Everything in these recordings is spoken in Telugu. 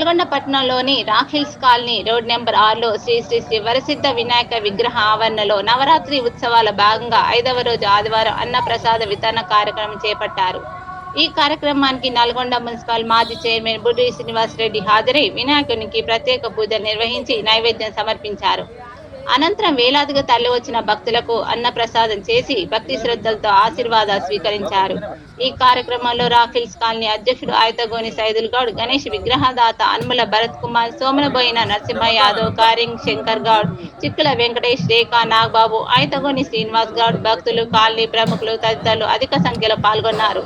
నల్గొండ పట్టణంలోని రాఖిల్స్ కాలనీ రోడ్ నెంబర్ ఆరులో శ్రీ శ్రీ శ్రీ వరసిద్ధ వినాయక విగ్రహ ఆవరణలో నవరాత్రి ఉత్సవాల భాగంగా ఐదవ రోజు ఆదివారం అన్నప్రసాద వితరణ కార్యక్రమం చేపట్టారు. ఈ కార్యక్రమానికి నల్గొండ మున్సిపల్ మాజీ చైర్మన్ బుడ్డి శ్రీనివాసరెడ్డి హాజరై వినాయకునికి ప్రత్యేక పూజలు నిర్వహించి నైవేద్యం సమర్పించారు. అనంతరం వేలాదిగా తరలి వచ్చిన భక్తులకు అన్నప్రసాదం చేసి భక్తి శ్రద్ధలతో ఆశీర్వాదాలు స్వీకరించారు. ఈ కార్యక్రమంలో రాఫిల్స్ కాలనీ అధ్యక్షుడు ఆయతగోని సైదుల్ గౌడ్ గణేష్ విగ్రహదాత అన్ముల భరత్ కుమార్ సోమనబోయిన నరసింహ యాదవ్ కారింగ్ శంకర్ గౌడ్ చిక్కుల వెంకటేష్ రేఖా నాగబాబు ఆయతగోని శ్రీనివాస్ గౌడ్ భక్తులు కాలనీ ప్రముఖులు తదితరులు అధిక సంఖ్యలో పాల్గొన్నారు.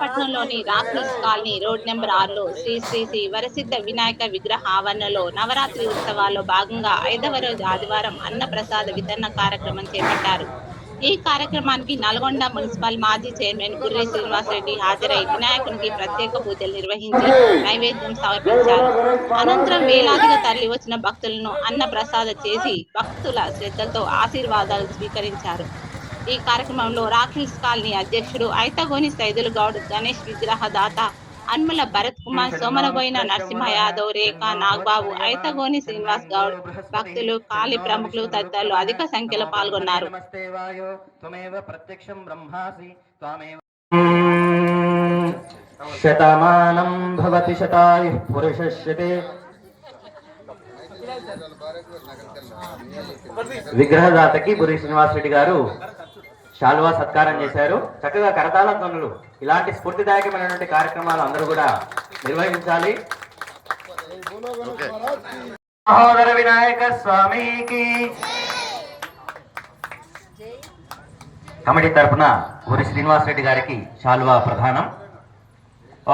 పట్టణంలోని రాక్లస్ కాలనీ రోడ్ నెంబర్ ఆరులో శ్రీ శ్రీ శ్రీ వరసిద్ధ వినాయక విగ్రహ ఆవరణలో నవరాత్రి ఉత్సవాల్లో భాగంగా ఐదవ రోజు ఆదివారం అన్న ప్రసాద వితరణ కార్యక్రమం చేపట్టారు. ఈ కార్యక్రమానికి నల్గొండ మున్సిపల్ మాజీ చైర్మన్ గుర్రి శ్రీనివాసరెడ్డి హాజరై వినాయకునికి ప్రత్యేక పూజలు నిర్వహించి నైవేద్యం సమర్పించారు. అనంతరం వేలాదిగా తరలి వచ్చిన భక్తులను అన్న ప్రసాద చేసి భక్తుల శ్రద్ధలతో ఆశీర్వాదాలు స్వీకరించారు. ఈ కార్యక్రమంలో రాఖిల్స్ కాలనీ అధ్యక్షుడు ఐతగోని సైదులు గౌడ్ గణేష్ విగ్రహ దాత అన్ముల భరత్ కుమార్ సోమనబోయిన నరసింహ యాదవ్ రేఖ నాగబాబు ఐతగోని శ్రీనివాస్ గౌడ్ భక్తులు కాలి ప్రముఖులు తదితరులు అధిక సంఖ్యలో పాల్గొన్నారు. ప్రత్యక్షం శతమానం భవతి శతాయు పురుషశ్యతే. విగ్రహదాతకి పురి శ్రీనివాస్ రెడ్డి గారు శాలువా సత్కారం చేశారు. చక్కగా కరతాళ ధ్వనులు ఇలాంటి స్ఫూర్తిదాయకమైనటువంటి కార్యక్రమాలు అందరూ కూడా నిర్వహించాలి. మహోదర వినాయక స్వామికి కమిటీ తరపున ఊరి శ్రీనివాస్ రెడ్డి గారికి శాల్వా ప్రధానం.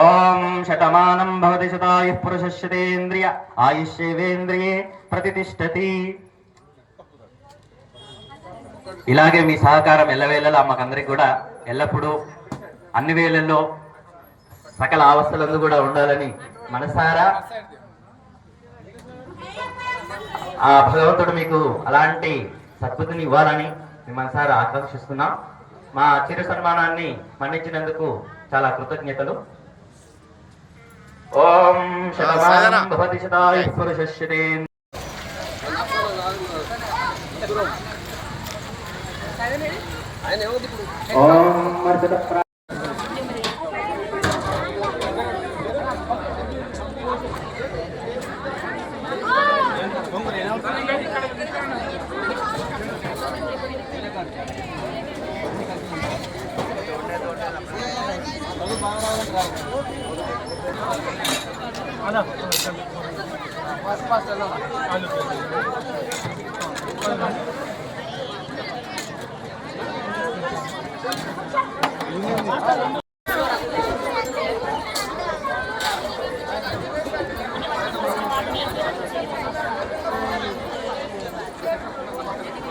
ఓం శతమానం భవతి శతాయు పురుషశ్యతేంద్రియ ఆయుష్యేవేంద్రియే ప్రతిష్టతి. ఇలాగే మీ సహకారం ఎల్లవేళలా మాకందరికి కూడా ఎల్లప్పుడూ అన్ని వేళల్లో సకల అవస్థలందు కూడా ఉండాలని మనసారా? ఆ భగవంతుడు మీకు అలాంటి సద్బుద్ధిని ఇవ్వాలని మేము మనసారా ఆకాంక్షిస్తున్నాం. మా చిరు సన్మానాన్ని మన్నించినందుకు చాలా కృతజ్ఞతలు. ఓం శతమానం భవతి శతాయు పురుషశ్యతే ఓం మర్దత ప్రా- అక్కడ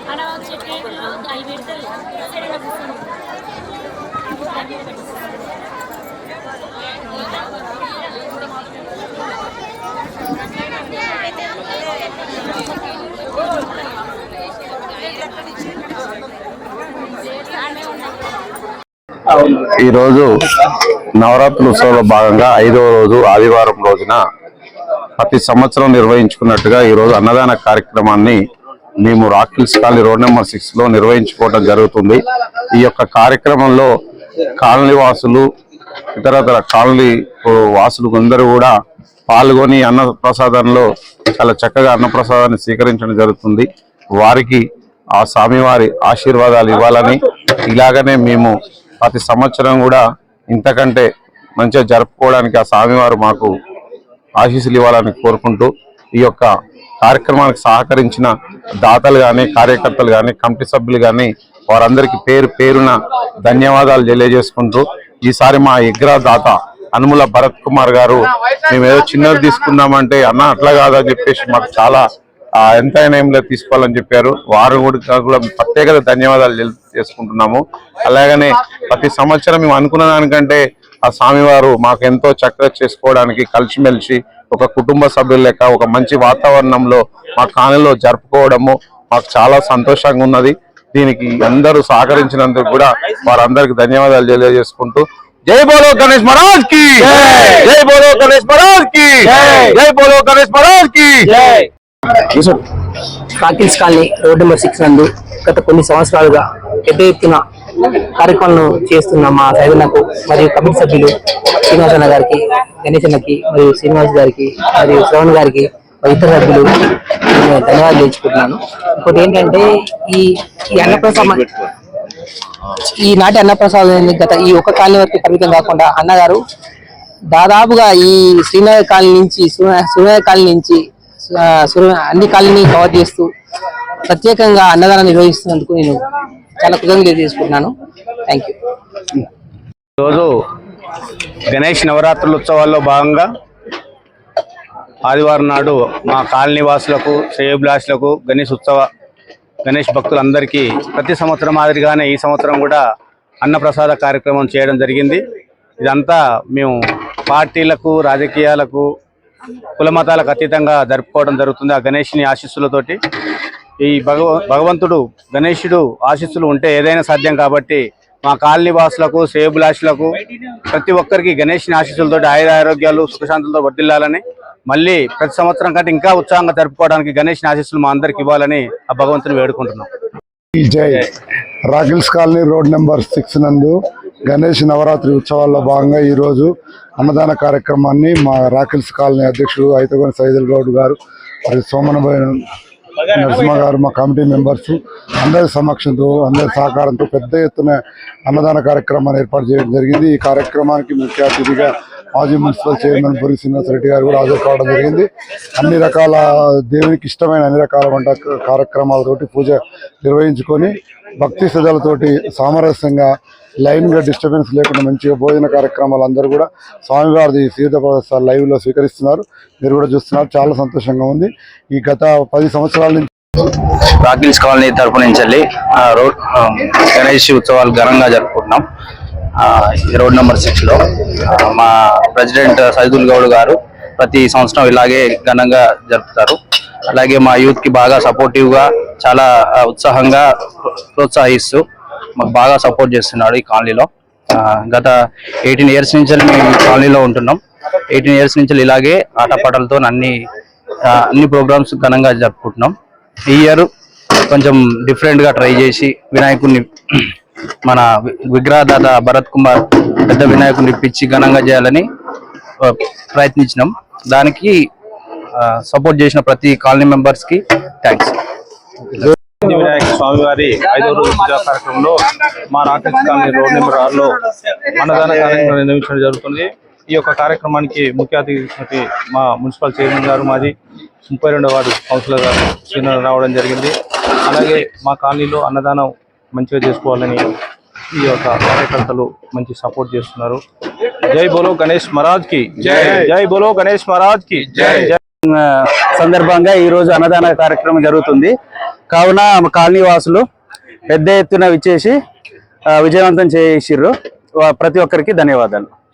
ஆனா செக் ஐ வெயிட் சரி ఈరోజు నవరాత్రి ఉత్సవంలో భాగంగా ఐదవ రోజు ఆదివారం రోజున ప్రతి సంవత్సరం నిర్వహించుకున్నట్టుగా ఈరోజు అన్నదాన కార్యక్రమాన్ని మేము రాకిల్స్ కాలనీ రోడ్ నెంబర్ సిక్స్లో నిర్వహించుకోవడం జరుగుతుంది. ఈ యొక్క కార్యక్రమంలో కాలనీ వాసులు ఇతరతర కాలనీ వాసులు అందరూ కూడా పాల్గొని అన్నప్రసాదంలో చాలా చక్కగా అన్నప్రసాదాన్ని స్వీకరించడం జరుగుతుంది. వారికి ఆ స్వామివారి ఆశీర్వాదాలు ఇవ్వాలని ఇలాగనే మేము ప్రతి సంవత్సరం కూడా ఇంతకంటే మంచిగా జరుపుకోవడానికి ఆ స్వామివారు మాకు ఆశీస్సులు ఇవ్వాలని కోరుకుంటూ ఈ యొక్క కార్యక్రమానికి సహకరించిన దాతలు కానీ కార్యకర్తలు కానీ కమిటీ సభ్యులు కానీ వారందరికీ పేరు పేరున ధన్యవాదాలు తెలియజేసుకుంటూ ఈసారి మా ఎగ్రా దాత అనుముల భరత్ కుమార్ గారు మేము ఏదో చిన్నది తీసుకున్నామంటే అన్న అట్లా కాదని చెప్పేసి మాకు చాలా ఎంతైనా ఏం లేదు తీసుకోవాలని చెప్పారు. వారు కూడా కూడా ప్రత్యేక ధన్యవాదాలు చేసుకుంటున్నాము. అలాగనే ప్రతి సంవత్సరం మేము అనుకున్న దానికంటే ఆ స్వామివారు మాకు ఎంతో చక్కగా చేసుకోవడానికి కలిసిమెలిసి ఒక కుటుంబ సభ్యుల లెక్క ఒక మంచి వాతావరణంలో మా కాలనీలో జరుపుకోవడము మాకు చాలా సంతోషంగా ఉన్నది. దీనికి అందరూ సహకరించినందుకు కూడా వారందరికి ధన్యవాదాలు తెలియజేసుకుంటూ జై బోలో గణేష్ మహారాజ్కి! జై! బోలో గణేష్ మహారాజ్కి! జై! బోలో గణేష్ మహారాజ్కి! కాకిల్స్ కాలనీ రోడ్ నెంబర్ సిక్స్ నందు గత కొన్ని సంవత్సరాలుగా పెద్ద ఎత్తున కార్యక్రమాలను చేస్తున్న మా సైదన్నకు మరియు కమిటీ సభ్యులు శ్రీనివాసన్న గారికి గణేశన్నకి మరియు శ్రీనివాస్ గారికి మరియు శ్రవణ్ గారికి ఇతర సభ్యులు నేను ధన్యవాదాలు తెలుసుకుంటున్నాను. ఇంకోటి ఏంటంటే ఈ ఈ అన్నప్రసాదం ఈ నాటి అన్నప్రసాదం గత ఈ ఒక కాలనీ వరకు పరిమితం కాకుండా అన్నగారు దాదాపుగా ఈ శ్రీనగర్ కాలనీ నుంచి సూర్యనగర్ కాలనీ నుంచి అన్ని కాలనీ కవర్ చేస్తూ ప్రత్యేకంగా అన్నదానం నిర్వహిస్తున్నందుకు నేను చాలా కృతజ్ఞత తీసుకుంటున్నాను థ్యాంక్ యూ ఈరోజు గణేష్ నవరాత్రుల ఉత్సవాల్లో భాగంగా ఆదివారం నాడు మా కాలనీ వాసులకు గణేష్ ఉత్సవ గణేష్ భక్తులందరికీ ప్రతి సంవత్సరం మాదిరిగానే ఈ సంవత్సరం కూడా అన్నప్రసాద కార్యక్రమం చేయడం జరిగింది. ఇదంతా మేము పార్టీలకు రాజకీయాలకు కుల మతాలకు అతీతంగా జరుపుకోవడం జరుగుతుంది ఆ గణేష్ని ఆశీస్సులతోటి. ఈ భగవ భగవంతుడు గణేశుడు ఆశీస్సులు ఉంటే ఏదైనా సాధ్యం కాబట్టి మా కాలనీ వాసులకు శ్రేయభిలాషులకు ప్రతి ఒక్కరికి గణేష్ని ఆశీస్సులతో ఆయుర ఆరోగ్యాలు సుఖశాంతులతో వర్దిల్లాలని మళ్ళీ ప్రతి సంవత్సరం కంటే ఇంకా ఉత్సాహంగా జరుపుకోవడానికి గణేష్ని ఆశీస్సులు మా అందరికి ఇవ్వాలని ఆ భగవంతుని వేడుకుంటున్నాం. జై రాకిల్స్ కాలనీ రోడ్ నెంబర్ సిక్స్ నందు గణేష్ నవరాత్రి ఉత్సవాల్లో భాగంగా ఈరోజు అన్నదాన కార్యక్రమాన్ని మా రాకిల్స్ కాలనీ అధ్యక్షుడు ఐతగోని సైదుల్ గౌడ్ గారు మరియు సోమనబోయి నరసింహ గారు మా కమిటీ మెంబర్స్ అందరి సమక్షంతో అందరి సహకారంతో పెద్ద ఎత్తున అన్నదాన కార్యక్రమాన్ని ఏర్పాటు చేయడం జరిగింది. ఈ కార్యక్రమానికి ముఖ్య అతిథిగా మాజీ మున్సిపల్ చైర్మన్ పురి శ్రీనివాస రెడ్డి గారు కూడా హాజరు కావడం జరిగింది. అన్ని రకాల దేవునికి ఇష్టమైన అన్ని రకాల వంట కార్యక్రమాలతోటి పూజ నిర్వహించుకొని భక్తి శ్రద్ధలతోటి సామరస్యంగా లైన్గా డిస్టర్బెన్స్ లేకుండా మంచిగా భోజన కార్యక్రమాలు అందరూ కూడా స్వామివారిది సీత ప్రదర్శన లైవ్లో స్వీకరిస్తున్నారు. మీరు కూడా చూస్తున్నారు. చాలా సంతోషంగా ఉంది. ఈ గత పది సంవత్సరాల నుంచి రాకిల్స్ కాలనీ తరపు నుంచి వెళ్ళి రోడ్ గణేష్ ఉత్సవాలు ఘనంగా జరుపుకుంటున్నాం. ఈ రోడ్ నెంబర్ సిక్స్లో. మా ప్రెసిడెంట్ సైదుల్ గౌడ్ గారు ప్రతి సంవత్సరం ఇలాగే ఘనంగా జరుపుతారు. అలాగే మా యూత్కి బాగా సపోర్టివ్గా చాలా ఉత్సాహంగా ప్రోత్సహిస్తూ మాకు బాగా సపోర్ట్ చేస్తున్నాడు ఈ కాలనీలో. గత ఎయిటీన్ ఇయర్స్ నుంచి మేము ఈ కాలనీలో ఉంటున్నాం. ఎయిటీన్ ఇయర్స్ నుంచి ఇలాగే ఆటపాటలతో అన్ని అన్ని ప్రోగ్రామ్స్ ఘనంగా జరుపుకుంటున్నాం. ఈ ఇయర్ కొంచెం డిఫరెంట్గా ట్రై చేసి వినాయకుడిని మన విగ్రహదాత భరత్ కుమార్ పెద్ద వినాయకుడిని ఇప్పించి ఘనంగా చేయాలని ప్రయత్నించినాం. దానికి సపోర్ట్ చేసిన ప్రతి కాలనీ మెంబర్స్కి థ్యాంక్స్. వినాయక వినాయక స్వామివారి ఐదవ రోజు పూజా కార్యక్రమంలో మా రాకెట్ కాలనీ రోడ్ నెంబర్ ఆరులో అన్నదాన కార్యక్రమం నిర్వహించడం జరుగుతుంది. ఈ యొక్క కార్యక్రమానికి ముఖ్య అతిథి మా మున్సిపల్ చైర్మన్ గారు మాది ముప్పై రెండవ వార్డు కౌన్సిలర్ గారు శ్రీనారాయణ రావడం జరిగింది. అలాగే మా కాలనీలో అన్నదానం మంచిగా చేసుకోవాలని ఈ యొక్క కార్యకర్తలు మంచి సపోర్ట్ చేస్తున్నారు. జై బోలో గణేష్ మహారాజ్కి జై జై బోలో గణేష్ మహారాజ్కి జై జై. సందర్భంగా ఈ రోజు అన్నదాన కార్యక్రమం జరుగుతుంది. కావున కాలనీ వాసులు పెద్ద ఎత్తున విచ్చేసి విజయవంతం చేసిర్రు. ప్రతి ఒక్కరికి ధన్యవాదాలు.